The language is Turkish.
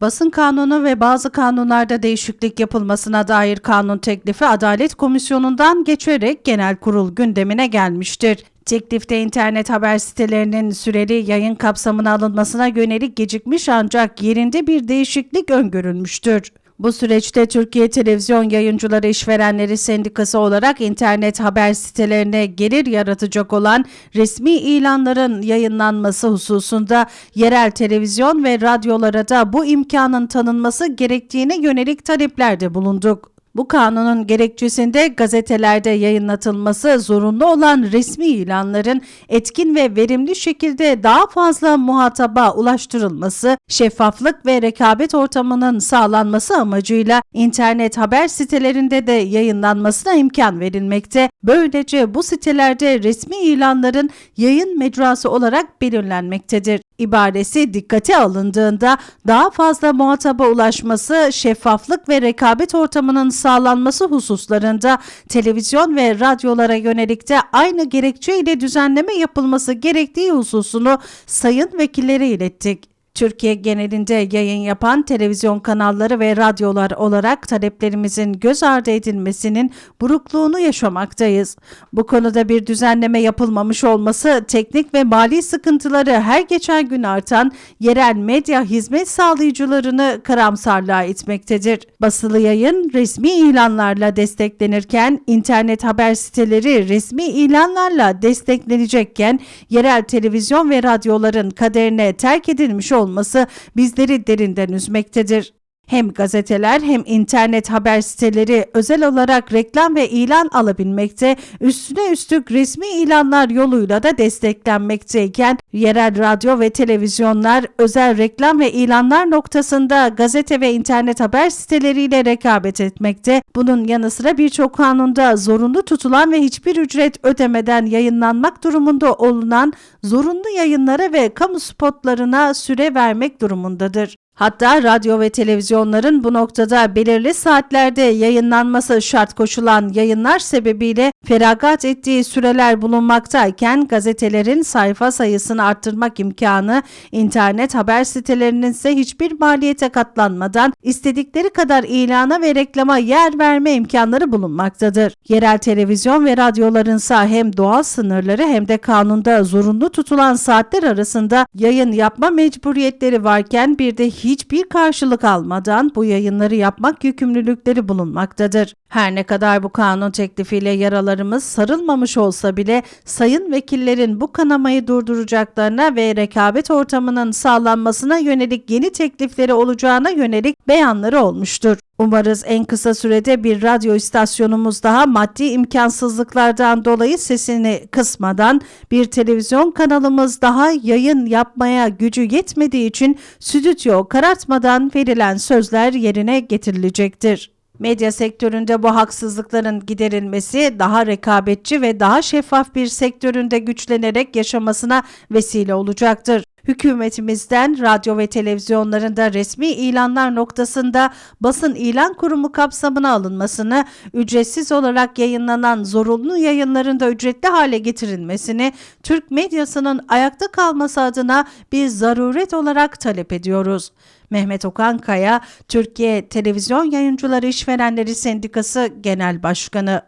Basın kanunu ve bazı kanunlarda değişiklik yapılmasına dair kanun teklifi Adalet Komisyonu'ndan geçerek genel kurul gündemine gelmiştir. Teklifte internet haber sitelerinin süreli yayın kapsamına alınmasına yönelik gecikmiş ancak yerinde bir değişiklik öngörülmüştür. Bu süreçte Türkiye Televizyon Yayıncıları İşverenleri Sendikası olarak internet haber sitelerine gelir yaratacak olan resmi ilanların yayınlanması hususunda yerel televizyon ve radyolara da bu imkanın tanınması gerektiğine yönelik taleplerde bulunduk. Bu kanunun gerekçesinde gazetelerde yayınlatılması zorunlu olan resmi ilanların etkin ve verimli şekilde daha fazla muhataba ulaştırılması, şeffaflık ve rekabet ortamının sağlanması amacıyla internet haber sitelerinde de yayınlanmasına imkan verilmekte. Böylece bu sitelerde resmi ilanların yayın mecrası olarak belirlenmektedir ibaresi dikkate alındığında daha fazla muhataba ulaşması, şeffaflık ve rekabet ortamının sağlanması hususlarında televizyon ve radyolara yönelik de aynı gerekçeyle düzenleme yapılması gerektiği hususunu sayın vekillere ilettik. Türkiye genelinde yayın yapan televizyon kanalları ve radyolar olarak taleplerimizin göz ardı edilmesinin burukluğunu yaşamaktayız. Bu konuda bir düzenleme yapılmamış olması teknik ve mali sıkıntıları her geçen gün artan yerel medya hizmet sağlayıcılarını karamsarlığa itmektedir. Basılı yayın resmi ilanlarla desteklenirken internet haber siteleri resmi ilanlarla desteklenecekken yerel televizyon ve radyoların kaderine terk edilmiş olması olması bizleri derinden üzmektedir. Hem gazeteler hem internet haber siteleri özel olarak reklam ve ilan alabilmekte, üstüne üstlük resmi ilanlar yoluyla da desteklenmekteyken, yerel radyo ve televizyonlar özel reklam ve ilanlar noktasında gazete ve internet haber siteleriyle rekabet etmekte. Bunun yanı sıra birçok kanunda zorunlu tutulan ve hiçbir ücret ödemeden yayınlanmak durumunda olunan zorunlu yayınlara ve kamu spotlarına süre vermek durumundadır. Hatta radyo ve televizyonların bu noktada belirli saatlerde yayınlanması şart koşulan yayınlar sebebiyle feragat ettiği süreler bulunmaktayken gazetelerin sayfa sayısını arttırmak imkanı internet haber sitelerinin ise hiçbir maliyete katlanmadan istedikleri kadar ilana ve reklama yer verme imkanları bulunmaktadır. Yerel televizyon ve radyoların ise hem doğal sınırları hem de kanunda zorunlu tutulan saatler arasında yayın yapma mecburiyetleri varken bir de hiçbir karşılık almadan bu yayınları yapmak yükümlülükleri bulunmaktadır. Her ne kadar bu kanun teklifiyle yaralarımız sarılmamış olsa bile sayın vekillerin bu kanamayı durduracaklarına ve rekabet ortamının sağlanmasına yönelik yeni teklifleri olacağına yönelik beyanları olmuştur. Umarız en kısa sürede bir radyo istasyonumuz daha maddi imkansızlıklardan dolayı sesini kısmadan bir televizyon kanalımız daha yayın yapmaya gücü yetmediği için stüdyo karartmadan verilen sözler yerine getirilecektir. Medya sektöründe bu haksızlıkların giderilmesi daha rekabetçi ve daha şeffaf bir sektöründe güçlenerek yaşamasına vesile olacaktır. Hükümetimizden radyo ve televizyonlarında resmi ilanlar noktasında basın ilan kurumu kapsamına alınmasını, ücretsiz olarak yayınlanan zorunlu yayınların da ücretli hale getirilmesini Türk medyasının ayakta kalması adına bir zaruret olarak talep ediyoruz. Mehmet Okan Kaya, Türkiye Televizyon Yayıncıları İşverenleri Sendikası Genel Başkanı